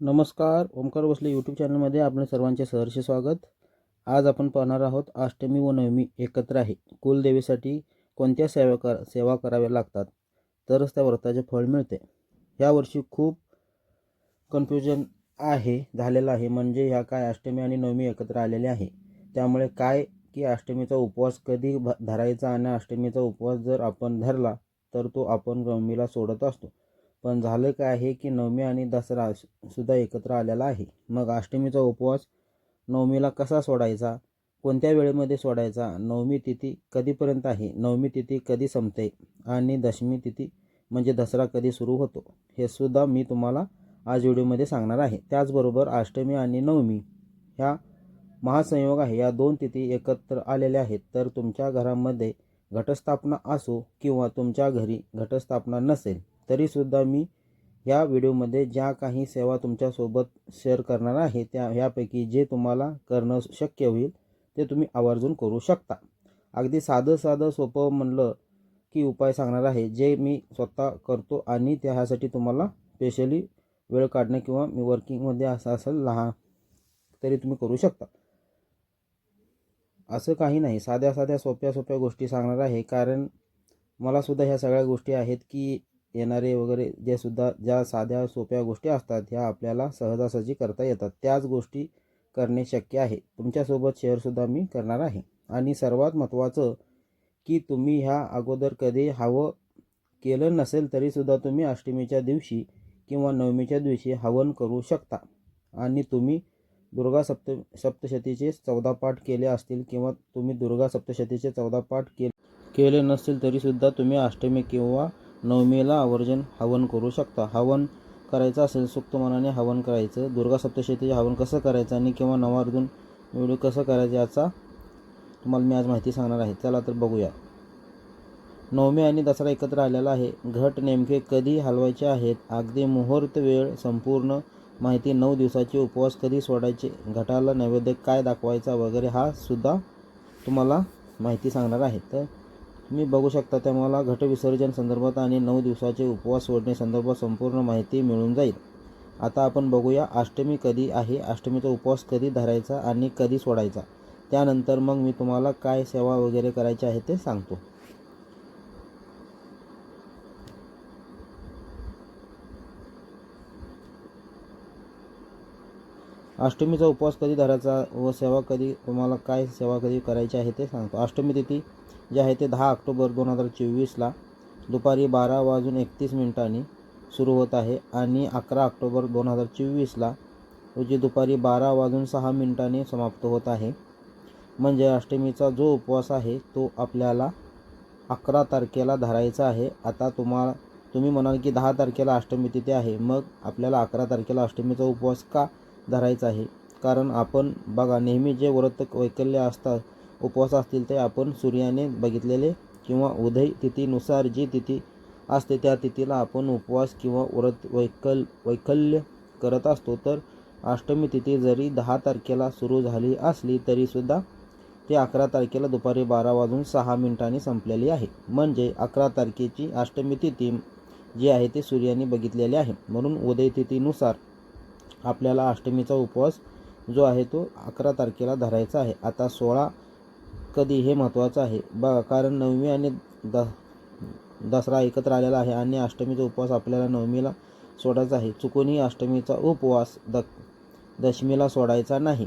नमस्कार ओमकार भोसले यूट्यूब चॅनलमध्ये आपले सर्वांचे सहर्ष स्वागत. आज आपण पाहणार आहोत अष्टमी व नवमी एकत्र आहे. कुलदेवीसाठी कोणत्या सेवा कर सेवा कराव्या लागतात? तरच त्या व्रताचे फळ मिळते. यावर्षी खूप कन्फ्युजन आहे झालेलं आहे. म्हणजे ह्या काय अष्टमी आणि नवमी एकत्र आलेले आहे. त्यामुळे काय की अष्टमीचा उपवास कधी भ धरायचा आणि अष्टमीचा उपवास जर आपण धरला तर तो आपण नवमीला सोडत असतो. पण झालं काय आहे की नवमी आणि दसरा सुद्धा एकत्र आलेला आहे. मग अष्टमीचा उपवास नवमीला कसा सोडायचा? कोणत्या वेळेमध्ये सोडायचा? नवमी तिथी कधीपर्यंत आहे? नवमी तिथी कधी संपते? आणि दशमी तिथी म्हणजे दसरा कधी सुरू होतो? हे सुद्धा मी तुम्हाला आज व्हिडिओमध्ये सांगणार आहे. त्याचबरोबर अष्टमी आणि नवमी ह्या महासंयोग आहे. या दोन तिथी एकत्र आलेल्या आहेत. तर तुमच्या घरामध्ये घटस्थापना असो किंवा तुमच्या घरी घटस्थापना नसेल तरीसुद्धा मी या व्हिडिओमध्ये ज्या काही सेवा तुमच्यासोबत शेअर करणार आहे त्या ह्यापैकी जे तुम्हाला करणं शक्य होईल ते तुम्ही आवर्जून करू शकता. अगदी साधं साधं सोपं म्हणलं की उपाय सांगणार आहे जे मी स्वतः करतो आणि त्यासाठी तुम्हाला स्पेशली वेळ काढणं किंवा मी वर्किंगमध्ये असं असेल लहान तरी तुम्ही करू शकता. असं काही नाही साध्या साध्या सोप्या सोप्या गोष्टी सांगणार आहे कारण मला सुद्धा ह्या सगळ्या गोष्टी आहेत की येणारे वगैरे जे सुद्धा ज्या साध्या सोप्या गोष्टी असतात ह्या आपल्याला सहजासहजी करता येतात. त्याच गोष्टी करणे शक्य आहे. तुमच्यासोबत शेअरसुद्धा मी करणार आहे. आणि सर्वात महत्त्वाचं की तुम्ही ह्या अगोदर कधी हवं केलं नसेल तरीसुद्धा तुम्ही अष्टमीच्या दिवशी किंवा नवमीच्या दिवशी हवन करू शकता. आणि तुम्ही दुर्गा सप्त सप्तशतीचे चौदा पाठ केले असतील किंवा तुम्ही दुर्गा सप्तशतीचे चौदा पाठ के केले नसतील तरीसुद्धा तुम्ही अष्टमी किंवा नवमीला आवर्जन हवन करू शकता. हवन करायचं असेल सुक्त मनाने हवन करायचं. दुर्गा सप्तशतीचे हवन कसं करायचं आणि किंवा नवार्जून व्हिडिओ कसं करायचं याचा तुम्हाला मी आज माहिती सांगणार आहे. चला तर बघूया. नवमी आणि दसरा एकत्र आलेला आहे. घट नेमके कधी हलवायचे आहेत? अगदी मुहूर्त वेळ संपूर्ण माहिती नऊ दिवसाचे उपवास कधी सोडायचे? घटाला नैवेद्य काय दाखवायचा? वगैरे हा सुद्धा तुम्हाला माहिती सांगणार आहे. तर तुम्ही बघू शकता त्यामुळे घटविसर्जन संदर्भात आणि नऊ दिवसाचे उपवास सोडणे संदर्भात संपूर्ण माहिती मिळून जाईल. आता आपण बघूया अष्टमी कधी आहे अष्टमीचा उपवास कधी धरायचा आणि कधी सोडायचा. त्यानंतर मग मी तुम्हाला काय सेवा वगैरे करायची आहे ते सांगतो. अष्टमीचा उपवास कधी धरायचा व सेवा कधी तुम्हाला काय सेवा कधी करायची आहे ते सांगतो. अष्टमी तिथी जे आहे ते दहा ऑक्टोबर दोन हजार चोवीसला दुपारी बारा वाजून एकतीस मिनिटांनी सुरू होत आहे आणि अकरा ऑक्टोबर दोन हजार चोवीसला रोजी दुपारी बारा वाजून सहा मिनिटांनी समाप्त होत आहे. म्हणजे अष्टमीचा जो उपवास आहे तो आपल्याला अकरा तारखेला धरायचा आहे. आता तुम्हाला तुम्ही म्हणाल की दहा तारखेला अष्टमी तिथे आहे. मग आपल्याला अकरा तारखेला अष्टमीचा उपवास का धरायचं आहे. कारण आपण बघा नेहमी जे व्रत वैकल्य असतात उपवास असतील ते आपण सूर्याने बघितलेले किंवा उदय तिथीनुसार जी तिथी असते त्या तिथीला आपण उपवास किंवा व्रत वैकल वैकल्य करत असतो. तर अष्टमी तिथी जरी दहा तारखेला सुरू झाली असली तरीसुद्धा ती अकरा तारखेला दुपारी बारा वाजून सहा मिनिटांनी संपलेली आहे. म्हणजे अकरा तारखेची अष्टमी तिथी जी आहे ती सूर्याने बघितलेली आहे. म्हणून उदय तिथीनुसार आपल्याला अष्टमीचा उपवास जो आहे तो अकरा तारखेला धरायचा आहे. आता सोळा कधी हे महत्त्वाचं आहे. बघा कारण नवमी आणि द दसरा एकत्र आलेला आहे आणि अष्टमीचा उपवास आपल्याला नवमीला सोडायचा आहे. चुकूनही अष्टमीचा उपवास द दशमीला सोडायचा नाही.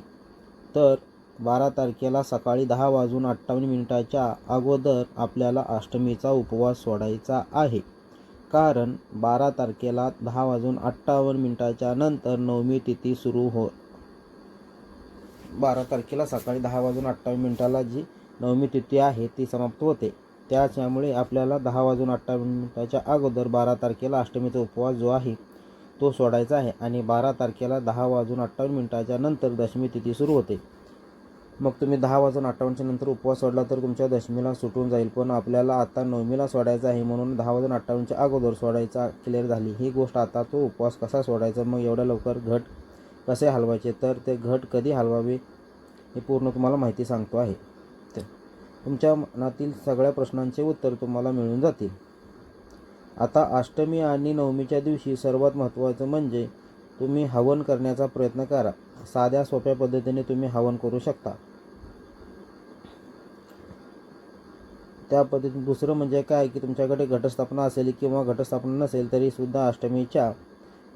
तर बारा तारखेला सकाळी दहा वाजून अठ्ठावन्न मिनिटाच्या अगोदर आपल्याला अष्टमीचा उपवास सोडायचा आहे. कारण बारा तारखेला दहा वाजून अठ्ठावन्न मिनिटाच्या नंतर नवमी तिथी सुरू हो बारा तारखेला सकाळी दहा वाजून अठ्ठावन्न मिनिटाला जी नवमी तिथी आहे ती समाप्त होते. त्याच्यामुळे आपल्याला दहा वाजून अठ्ठावन्न मिनिटाच्या अगोदर बारा तारखेला अष्टमीचा उपवास जो आहे तो सोडायचा आहे. आणि बारा तारखेला दहा वाजून अठ्ठावन्न मिनिटाच्या नंतर दशमी तिथी सुरू होते. मग तुम्ही दहा वाजून अठ्ठावन्नच्या नंतर उपवास सोडला तर तुमच्या दशमीला सुटून जाईल. पण आपल्याला आता नवमीला सोडायचा आहे म्हणून दहा वाजून अठ्ठावन्नच्या अगोदर सोडायचा क्लिअर झाली. ही गोष्ट आता तो उपवास कसा सोडायचा? मग एवढ्या लवकर घट कसे हलवायचे? तर ते घट कधी हलवावे हे पूर्ण तुम्हाला माहिती सांगतो आहे. तर तुमच्या मनातील सगळ्या प्रश्नांचे उत्तर तुम्हाला मिळून जातील. आता अष्टमी आणि नवमीच्या दिवशी सर्वात महत्त्वाचं म्हणजे तुम्ही हवन करण्याचा प्रयत्न करा. साध्या सोप्या पद्धतीने तुम्ही हवन करू शकता. त्या पद्धतीने दुसरं म्हणजे काय की तुमच्याकडे घटस्थापना असेल किंवा घटस्थापना नसेल तरीसुद्धा अष्टमीच्या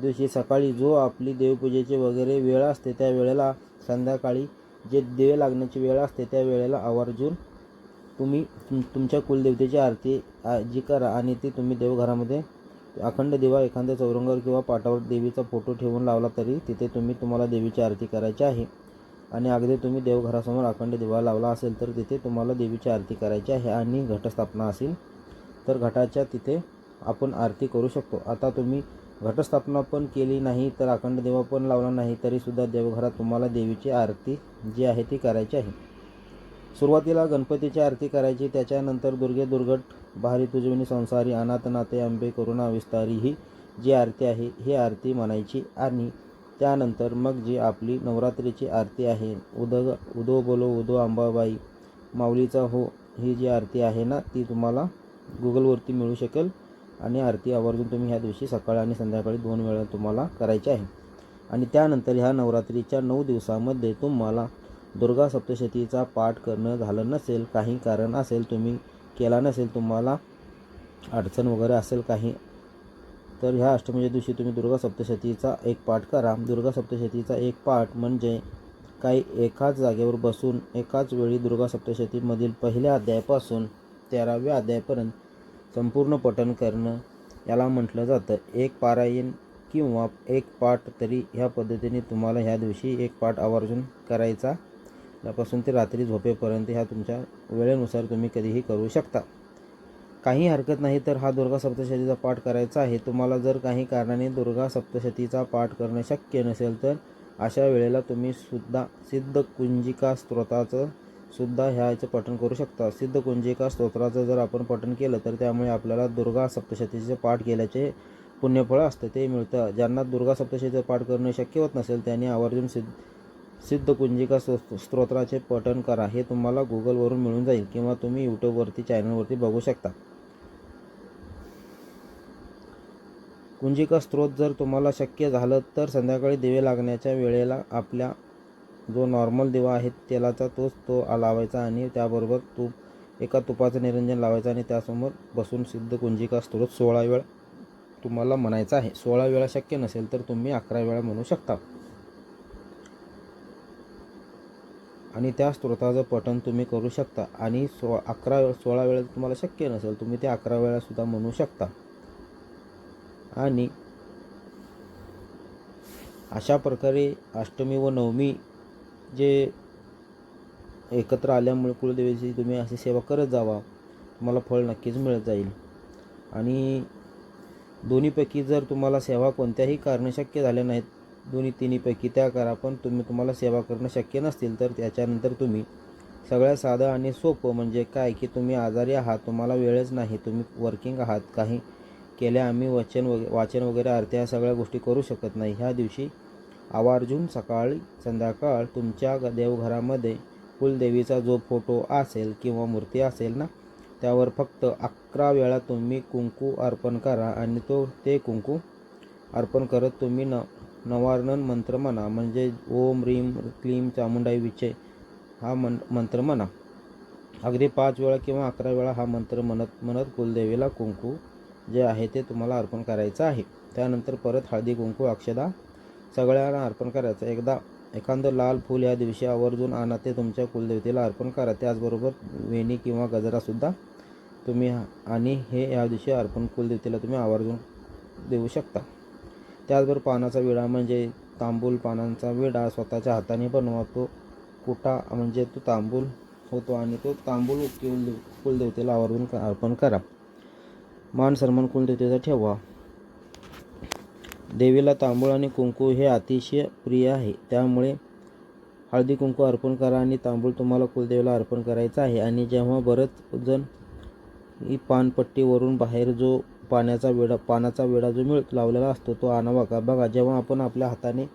दिवशी सकाळी जो आपली देवपूजेची वगैरे वेळ असते त्या वेळेला संध्याकाळी जे देव लागण्याची वेळ असते त्या वेळेला आवर्जून तुम्ही तुमच्या कुलदेवतेची आरती जी करा आणि ती तुम्ही देवघरामध्ये अखंड दिवा एखाद्या चौरंगावर किंवा पाटावर देवीचा फोटो ठेवून लावला तरी तिथे तुम्ही तुम्हाला देवीची आरती करायची आहे. आणि अगदी तुम्ही देवघरासमोर अखंड दिवा लावला असेल तर तिथे तुम्हाला देवीची आरती करायची आहे आणि घटस्थापना असेल तर घटाच्या तिथे आपण आरती करू शकतो. आता तुम्ही घटस्थापना पण केली नाही तर अखंड दिवा पण लावला नाही तरीसुद्धा देवघरात तुम्हाला देवीची आरती जी आहे ती करायची आहे. सुरुवातीला गणपतीची आरती करायची त्याच्यानंतर दुर्गे दुर्गट भारी तुजविनी संसारी अनाथ नाते आंबे करुणा विस्तारी ही जी आरती आहे ही आरती म्हणायची. आणि त्यानंतर मग जी आपली नवरात्रीची आरती आहे उद उदो बोलो उदो अंबाबाई माऊलीचा हो ही जी आरती आहे ना ती तुम्हाला गुगलवरती मिळू शकेल. आणि आरती आवर्जून तुम्ही ह्या दिवशी सकाळी आणि संध्याकाळी दोन वेळा तुम्हाला करायची आहे. आणि त्यानंतर ह्या नवरात्रीच्या नऊ दिवसामध्ये तुम्हाला दुर्गा सप्तशतीचा पाठ करणं झालं नसेल काही कारण असेल तुम्ही केला नसेल तुम्हाला अडचण वगैरे असेल काही तर ह्या अष्टमीच्या दिवशी तुम्ही दुर्गा सप्तशतीचा एक पाठ करा. दुर्गा सप्तशतीचा एक पाठ म्हणजे काही एकाच जागेवर बसून एकाच वेळी दुर्गा सप्तशतीमधील पहिल्या अध्यायापासून तेराव्या अध्यायापर्यंत संपूर्ण पठण करणं याला म्हटलं जातं. एक पारायण किंवा एक पाठ तरी ह्या पद्धतीने तुम्हाला ह्या दिवशी एक पाठ आवर्जून करायचा. त्यापासून ते रात्री झोपेपर्यंत ह्या तुमच्या वेळेनुसार तुम्ही कधीही करू शकता. काही हरकत नाही तर हा दुर्गा सप्तशतीचा पाठ करायचा आहे. तुम्हाला जर काही कारणाने दुर्गा सप्तशतीचा पाठ करणं शक्य नसेल तर अशा वेळेला तुम्ही सुद्धा सिद्ध कुंजिका स्तोत्राचं सुद्धा ह्याचं पठण करू शकता. सिद्ध कुंजिका स्तोत्राचं जर आपण पठण केलं तर त्यामुळे आपल्याला दुर्गा सप्तशतीचे पाठ केल्याचे पुण्यफळ असतं. ते मिळतं. ज्यांना दुर्गा सप्तशतीचं पाठ करणं शक्य होत नसेल त्यांनी आवर्जून सिद्ध सिद्ध कुंजिका स्तो स्तोत्राचे पठण करा. हे तुम्हाला गुगलवरून मिळून जाईल किंवा तुम्ही यूट्यूबवरती चॅनलवरती बघू शकता. कुंजिका स्त्रोत जर तुम्हाला शक्य झालं तर संध्याकाळी दिवे लागण्याच्या वेळेला आपल्या जो नॉर्मल दिवा आहे तेलाचा तोच तो लावायचा आणि त्याबरोबर तूप एका तुपाचं निरंजन लावायचं आणि त्यासमोर बसून सिद्ध कुंजिका स्त्रोत सोळा वेळा तुम्हाला म्हणायचा आहे. सोळा वेळा शक्य नसेल तर तुम्ही अकरा वेळा म्हणू शकता. आणि त्या स्त्रोताचं पठण तुम्ही करू शकता. आणि सो अकरा सोळा वेळा तुम्हाला शक्य नसेल तुम्ही ते अकरा वेळासुद्धा म्हणू शकता. आणि अशा प्रकारे अष्टमी व नवमी जे एकत्र आल्यामुळे कुलदेवीची तुम्ही अशी सेवा करत जावा तुम्हाला फळ नक्कीच मिळत जाईल. आणि दोन्हीपैकी जर तुम्हाला सेवा कोणत्याही कारण शक्य झाल्या नाहीत दोन्ही तिन्हीपैकी त्या करा पण तुम्ही तुम्हाला सेवा करणं शक्य नसतील तर त्याच्यानंतर तुम्ही सगळ्यात साधं आणि सोपं म्हणजे काय की तुम्ही आजारी आहात तुम्हाला वेळच नाही तुम्ही वर्किंग आहात काही केल्या आम्ही वचन वगे वाचन वगैरे आरत्या ह्या सगळ्या गोष्टी करू शकत नाही. ह्या दिवशी आवर्जून सकाळी संध्याकाळ तुमच्या देवघरामध्ये कुलदेवीचा जो फोटो असेल किंवा मूर्ती असेल ना त्यावर फक्त अकरा वेळा तुम्ही कुंकू अर्पण करा आणि तो ते कुंकू अर्पण करत तुम्ही न नवार्णन मंत्र म्हणा म्हणजे ओम रीम क्लीम चामुंडाई विचे हा मन मंत्र म्हणा. अगदी पाच वेळा किंवा अकरा वेळा हा मंत्र म्हणत म्हणत कुलदेवीला कुंकू जे आहे ते तुम्हाला अर्पण करायचं आहे. त्यानंतर परत हळदी कुंकू अक्षदा सगळ्यांना अर्पण करायचं. एकदा एखादं लाल फूल या दिवशी आवर्जून आणा ते तुमच्या कुलदेवतेला अर्पण करा. त्याचबरोबर वेणी किंवा गजरासुद्धा तुम्ही आणि हे या दिवशी अर्पण कुलदेवतेला तुम्ही आवर्जून देऊ शकता. त्याचबरोबर पानाचा विडा म्हणजे तांबूल पानांचा विडा स्वतःच्या हाताने बनवा. तो कुटा म्हणजे तो तांबूल होतो आणि तो तांबूल कुलदेव कुलदेवतेला आवर्जून अर्पण करा. मान सन्मान कुलदेवतेचा ठेवा. देवीला तांबूळ आणि कुंकू हे अतिशय प्रिय आहे. त्यामुळे हळदी कुंकू अर्पण करा आणि तांबूळ तुम्हाला कुलदेवीला अर्पण करायचं आहे. आणि जेव्हा बरंच जण ही पानपट्टीवरून बाहेर जो पाण्याचा विडा पानाचा विडा जो मिळ लावलेला असतो तो आणावा का? बघा जेव्हा आपण आपल्या हाताने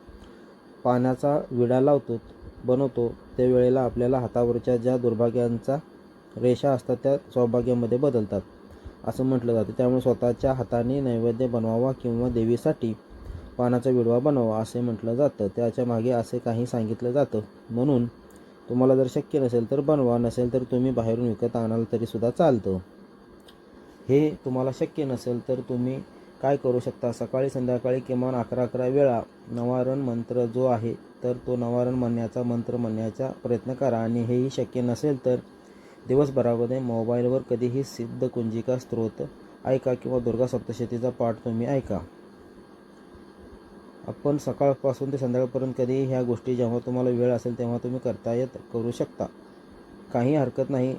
पाण्याचा विडा लावतो बनवतो त्यावेळेला आपल्याला हातावरच्या ज्या दुर्भाग्यांचा रेषा असतात त्या सौभाग्यामध्ये बदलतात. असं म्हटलं जातं. त्यामुळे स्वतःच्या हाताने नैवेद्य बनवावा किंवा देवीसाठी पानाचा विडवा बनवा असे म्हटलं जातं. त्याच्यामागे असे काही सांगितलं जातं. म्हणून तुम्हाला जर शक्य नसेल तर बनवा नसेल तर तुम्ही बाहेरून विकत आणाल तरीसुद्धा चालतं. हे तुम्हाला शक्य नसेल तर तुम्ही काय करू शकता? सकाळी संध्याकाळी किमान अकरा अकरा वेळा नवारण मंत्र जो आहे तर तो नवारण म्हणण्याचा मंत्र म्हणण्याचा प्रयत्न करा. आणि हेही शक्य नसेल तर दिवसभरामध्ये मोबाईलवर कधीही सिद्ध कुंजिका स्त्रोत ऐका किंवा दुर्गा सप्तशतीचा पाठ तुम्ही ऐका. आपण सकाळपासून ते संध्याकाळपर्यंत कधीही ह्या गोष्टी जेव्हा तुम्हाला वेळ असेल तेव्हा तुम्ही करता येत करू शकता. काही हरकत नाही.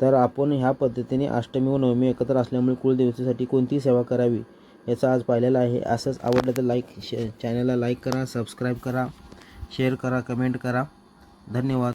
तर आपण ह्या पद्धतीने अष्टमी व नवमी एकत्र असल्यामुळे कुलदेवतेसाठी कोणती सेवा करावी याचा आज पाहिलेला आहे. असंच आवडलं तर लाईक शे चॅनलला लाईक करा सबस्क्राईब करा शेअर करा कमेंट करा. धन्यवाद.